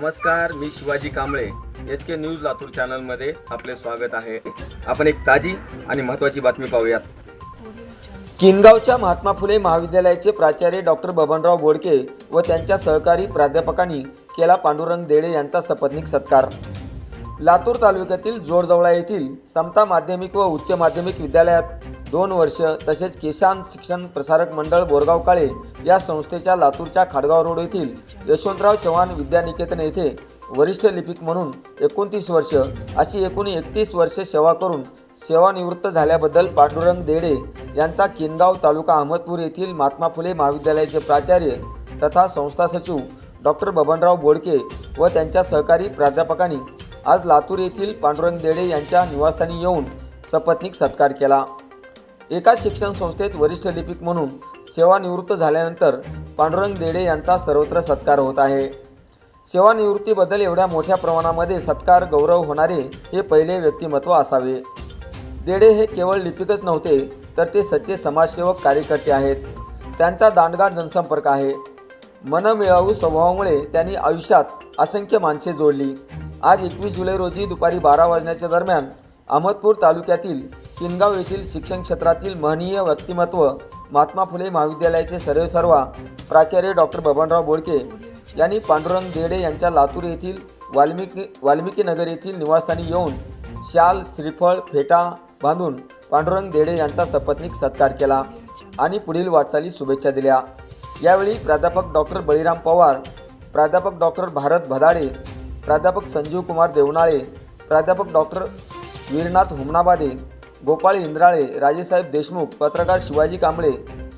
नमस्कार मी Shivaji Kamble. S K news Latur चॅनलमध्ये आपले स्वागत आहे. आपण एक ताजी आणि महत्त्वाची बातमी पाहूयात. किनगावच्या महात्मा फुले महाविद्यालयाचे प्राचार्य डॉक्टर बबनराव बोडके व त्यांच्या सहकारी प्राध्यापकांनी केला पांडुरंग देडे यांचा सपत्निक सत्कार. लातूर तालुक्यातील जोडजवळा येथील समता माध्यमिक व उच्च माध्यमिक विद्यालयात दोन वर्ष तसेच किसान शिक्षण प्रसारक मंडळ बोरगाव काळे या संस्थेच्या लातूरच्या खाडगाव रोड येथील यशवंतराव चव्हाण विद्यानिकेतन येथे वरिष्ठ लिपिक म्हणून एकोणतीस वर्ष अशी एकूण एकतीस वर्ष सेवा करून सेवानिवृत्त झाल्याबद्दल पांडुरंग देडे यांचा किनगाव तालुका अहमदपूर येथील महात्मा फुले महाविद्यालयाचे प्राचार्य तथा संस्था सचिव डॉक्टर बबनराव बोडके व त्यांच्या सहकारी प्राध्यापकांनी आज लातूर येथील पांडुरंग देडे यांच्या निवासस्थानी येऊन सपत्नीक सत्कार केला. एका शिक्षण संस्थेत वरिष्ठ लिपिक म्हणून सेवानिवृत्त झाल्यानंतर पांडुरंग देडे यांचा सर्वत्र सत्कार होत आहे. सेवानिवृत्तीबद्दल एवढ्या मोठ्या प्रमाणामध्ये सत्कार गौरव होणारे हे पहिले व्यक्तिमत्व असावे. देडे हे केवळ लिपिकच नव्हते तर ते सच्चे समाजसेवक कार्यकर्ते आहेत. त्यांचा दांडगा जनसंपर्क आहे. मनमिळावू स्वभावामुळे त्यांनी आयुष्यात असंख्य माणसे जोडली. आज एकवीस जुलै रोजी दुपारी बारा वाजण्याच्या दरम्यान अहमदपूर तालुक्यातील किनगाव येथील शिक्षण क्षेत्रातील महनीय व्यक्तिमत्व महात्मा फुले महाविद्यालयाचे सर्वेसर्वा प्राचार्य डॉक्टर बबनराव बोडके यांनी पांडुरंग देडे यांच्या लातूर येथील वाल्मिकी वाल्मिकी नगर येथील निवासस्थानी येऊन शाल श्रीफळ फेटा बांधून पांडुरंग देडे यांचा सपत्नीक सत्कार केला आणि पुढील वाटचाली शुभेच्छा दिल्या. यावेळी प्राध्यापक डॉक्टर बळीराम पवार प्राध्यापक डॉक्टर भारत भदाडे प्राध्यापक संजीव कुमार देवनाळे प्राध्यापक डॉक्टर वीरनाथ हुमनाबादे गोपाळ इंद्राळे राजेसाहेब देशमुख पत्रकार शिवाजी कांबळे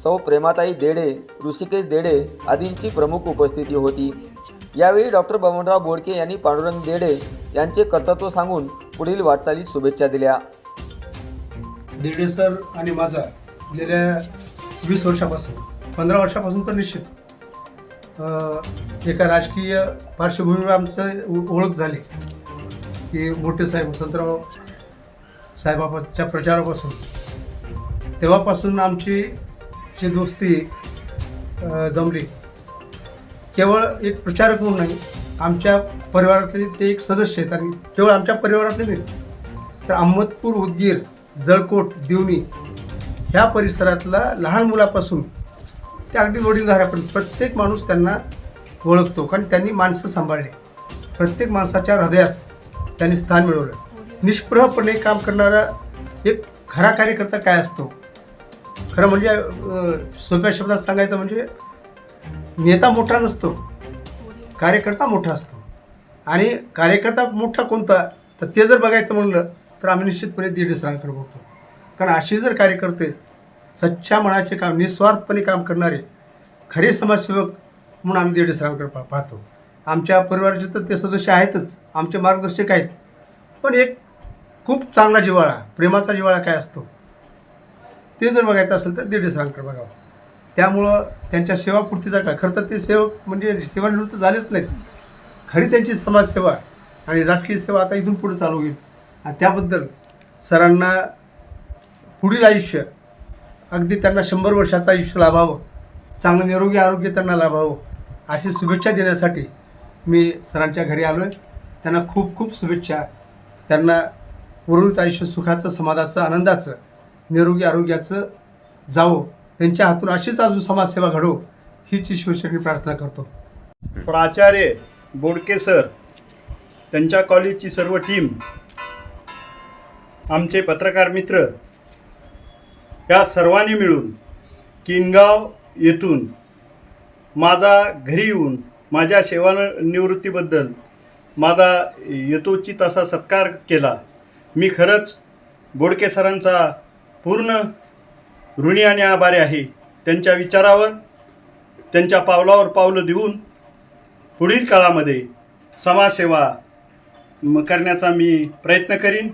सौ प्रेमाताई देडे ऋषिकेश देडे आदींची प्रमुख उपस्थिती होती. यावेळी डॉक्टर बबनराव बोडके यांनी पांडुरंग देडे यांचे कर्तृत्व सांगून पुढील वाटचालीस शुभेच्छा दिल्या. देडे सर आणि माझा गेल्या वीस वर्षापासून पंधरा वर्षापासून तर निश्चित एका राजकीय पार्श्वभूमीवर आमचं ओळख झाली. की मोठे साहेब वसंतराव साहेबाच्या प्रचारापासून. तेव्हापासून आमची जी दोस्ती जमली केवळ एक प्रचारक म्हणून नाही आमच्या परिवारातले ते एक सदस्य आहेत आणि केवळ आमच्या परिवारातले नाही तर अहमदपूर उदगीर जळकोट दिवणी ह्या परिसरातला लहान मुलापासून ते अगदी वडीलधाऱ्यापर्यंत प्रत्येक माणूस त्यांना ओळखतो कारण त्यांनी माणसं सांभाळली. प्रत्येक माणसाच्या हृदयात त्यांनी स्थान मिळवलं. निष्प्रहपणे काम करणारा एक खरा कार्यकर्ता काय असतो? खरं म्हणजे सोप्या शब्दात सांगायचं म्हणजे नेता मोठा नसतो कार्यकर्ता मोठा असतो. आणि कार्यकर्ता मोठा कोणता? तर ते जर बघायचं म्हणलं तर आम्ही निश्चितपणे दीड सरांकडे बघतो कारण असे जर कार्यकर्ते सच्च्या मनाचे काम निस्वार्थपणे काम करणारे खरे समाजसेवक म्हणून आम्ही दीड सरांकडे पा पाहतो. आमच्या परिवाराचे तर ते सदस्य आहेतच आमचे मार्गदर्शक आहेत. पण एक खूप चांगला जिव्हाळा प्रेमाचा जिव्हाळा काय असतो? ते जर बघायचं असेल तर दीड सरांकडे बघावं. त्यामुळं त्यांच्या सेवापूर्तीचा काय खरं तर ते सेवक म्हणजे सेवानिवृत्त झालेच नाहीत. खरी त्यांची समाजसेवा आणि राजकीय सेवा आता इथून पुढे चालू होईल. आणि त्याबद्दल सरांना पुढील आयुष्य अगदी त्यांना शंभर वर्षाचं आयुष्य लाभावं चांगलं निरोगी आरोग्य त्यांना लाभावं अशी शुभेच्छा देण्यासाठी मी सरांच्या घरी आलो आहे त्यांना खूप खूप शुभेच्छा. त्यांना उर्वरित आयुष्य सुखाचं समाजाचं आनंदाचं निरोगी आरोग्याचं जावो त्यांच्या हातून अशीच अजून समाजसेवा घडो हीच ईश्वरचरणी प्रार्थना करतो. प्राचार्य बोडके सर त्यांच्या कॉलेजची सर्व टीम आमचे पत्रकार मित्र या सर्वांनी मिळून किनगाव येथून माझा घरी येऊन माझ्या सेवानिवृत्तीबद्दल माझा यथोचित असा सत्कार केला. मी खरंच बोडके सरांचा पूर्ण ऋणी आणि आभारी आहे. त्यांच्या विचारावर त्यांच्या पावलावर पावलं देऊन पुढील काळामध्ये समाजसेवा करण्याचा मी प्रयत्न करीन.